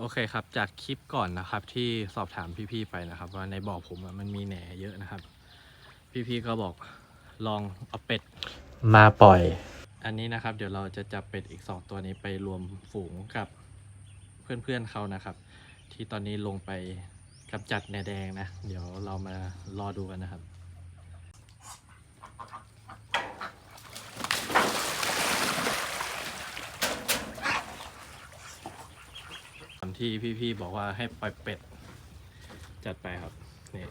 โอเคครับ จากคลิปก่อนนะครับ ที่สอบถามพี่ๆไปนะครับ ว่าในบ่อผมอะมันมีแหน่เยอะนะครับ พี่ๆก็บอกลองเอาเป็ดมาปล่อย อันนี้นะครับ เดี๋ยวเราจะจับเป็ดอีกสองตัวนี้ไปรวมฝูงกับเพื่อนๆเขานะครับ ที่ตอนนี้ลงไปกำจัดแหนแดงนะ เดี๋ยวเรามารอดูกันนะครับ ตาม ที่พี่ๆบอกว่าให้ปล่อยเป็ด จัดไปครับนี่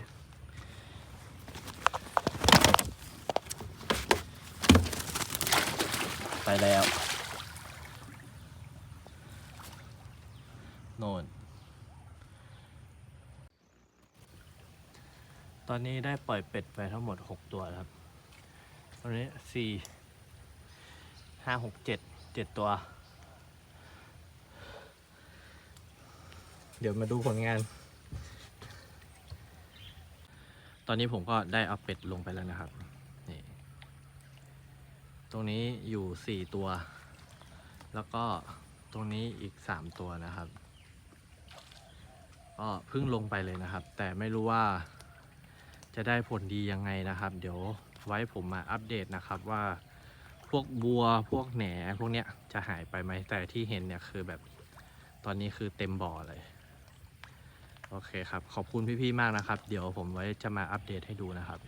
ไปแล้วโน่นตอนนี้ได้ปล่อยเป็ดไปทั้งหมด 6 ตัวแล้วครับ ตอนนี้สี่ห้าหกเจ็ดเจ็ดตัว เดี๋ยวมาดูผลงาน ตอนนี้ผมก็ได้เอาเป็ดลงไปแล้วนะครับ นี่ ตรงนี้อยู่สี่ตัว แล้วก็ตรงนี้อีกสามตัวนะครับก็เพิ่งลงไปเลยนะครับ แต่ไม่รู้ว่าจะได้ผลดียังไงนะครับ เดี๋ยวไว้ผมมาอัปเดตนะครับว่าพวกบัวพวกแหนพวกเนี้ยจะหายไปไหมแต่ที่เห็นเนี่ยคือแบบตอนนี้คือเต็มบ่อเลย โอเคครับ ขอบคุณพี่ๆมากนะครับ เดี๋ยวผมไว้จะมาอัปเดตให้ดูนะครับ